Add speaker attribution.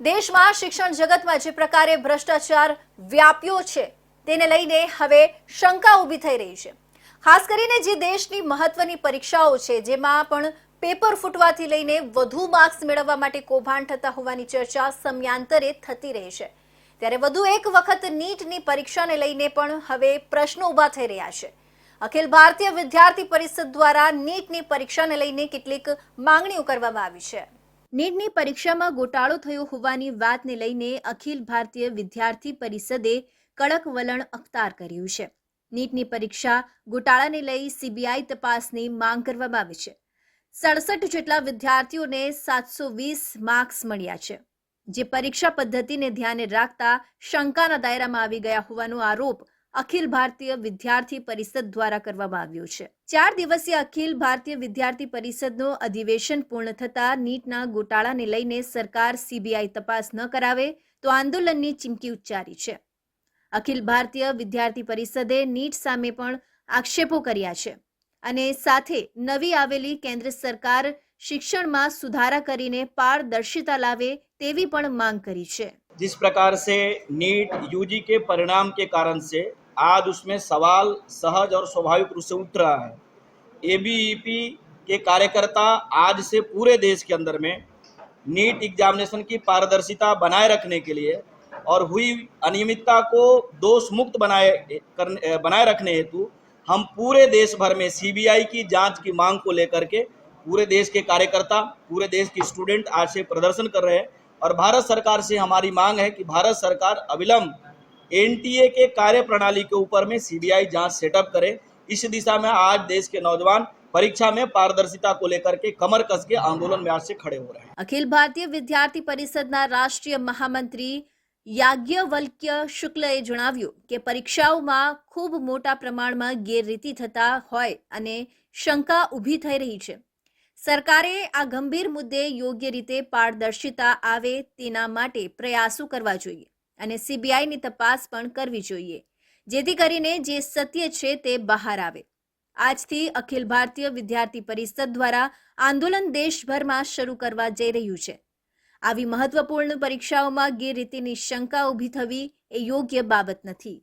Speaker 1: દેશમાં શિક્ષણ જગતમાં જે પ્રકારે ભ્રષ્ટાચાર વ્યાપ્યો છે, તેને લઈને હવે શંકા ઊભી થઈ રહી છે. ખાસ કરીને જે દેશની મહત્વની પરીક્ષાઓ છે, જેમાં પણ પેપર ફૂટવાથી લઈને વધુ માર્ક્સ મેળવવા માટે કૌભાંડ થતા હોવાની ચર્ચા સમયાંતરે થતી રહી છે. ત્યારે વધુ એક વખત નીટની પરીક્ષાને લઈને પણ હવે પ્રશ્નો ઊભા થઈ રહ્યા છે. અખિલ ભારતીય વિદ્યાર્થી પરિષદ દ્વારા નીટની પરીક્ષાને લઈને કેટલીક માંગણીઓ કરવામાં આવી છે. નીટની પરીક્ષામાં ગોટાળો થયો હોવાની વાતને લઈને અખિલ ભારતીય વિદ્યાર્થી પરિષદે કડક વલણ અખતાર કર્યું છે. નીટની પરીક્ષા ગોટાળાને લઈ સીબીઆઈ તપાસની માંગ કરવામાં આવી છે. સડસઠ જેટલા વિદ્યાર્થીઓને સાતસો વીસ માર્ક્સ મળ્યા છે. જે પરીક્ષા પદ્ધતિને ધ્યાને રાખતા શંકાના દાયરામાં આવી ગયા હોવાનો આરોપ અખિલ ભારતીય વિદ્યાર્થી પરિષદ દ્વારા કરવામાં આવ્યો છે ચાર દિવસીય અખિલ ભારતીય વિદ્યાર્થી પરિષદનો અધિવેશન પૂર્ણ થતા નીટના ગોટાળાને લઈને સરકાર સીબીઆઈ તપાસ ન કરાવે તો આંદોલનની ચીમકી ઉચ્ચારી છે અખિલ ભારતીય વિદ્યાર્થી પરિષદે નીટ સામે પણ આક્ષેપો કર્યા છે અને સાથે નવી આવેલી કેન્દ્ર સરકાર શિક્ષણમાં સુધારા કરીને પારદર્શિતા લાવે તેવી પણ માંગ કરી છે
Speaker 2: जिस प्रकार से नीट यूजी के परिणाम के कारण से आज उसमें सवाल सहज और स्वाभाविक रूप से उठ रहा है। एबीईपी के कार्यकर्ता आज से पूरे देश के अंदर में नीट एग्जामिनेशन की पारदर्शिता बनाए रखने के लिए और हुई अनियमितता को दोष मुक्त बनाए करने बनाए रखने हेतु हम पूरे देश भर में सीबीआई की जाँच की मांग को लेकर के पूरे देश के कार्यकर्ता, पूरे देश के स्टूडेंट आज से प्रदर्शन कर रहे हैं। और भारत सरकार से हमारी मांग है कि भारत सरकार अविलंब एनटीए के कार्य प्रणाली के ऊपर में सीबीआई जांच सेटअप करे इस दिशा में आज देश के नौजवान परीक्षा में पारदर्शिता को लेकर के कमर कस के आंदोलन में आज से खड़े हो रहे हैं
Speaker 1: અખિલ ભારતીય વિદ્યાર્થી પરિષદના રાષ્ટ્રીય મહામંત્રી યાજ્ઞવલ્ક્ય શુક્લએ જણાવ્યું કે પરીક્ષાઓમાં ખૂબ મોટા પ્રમાણમાં ગેરરીતિ થતા હોય અને શંકા ઊભી થઈ રહી છે સરકારે આ ગંભીર મુદ્દે યોગ્ય રીતે પારદર્શિતા આવે તેના માટે પ્રયાસો કરવા જોઈએ અને સીબીઆઈની તપાસ પણ કરવી જોઈએ, જેથી કરીને જે સત્ય છે તે બહાર આવે. આજથી અખિલ ભારતીય વિદ્યાર્થી પરિષદ દ્વારા આંદોલન દેશભરમાં શરૂ કરવા જઈ રહ્યું છે. આવી મહત્વપૂર્ણ પરીક્ષાઓમાં ગેરરીતિની શંકા ઊભી થવી એ યોગ્ય બાબત નથી.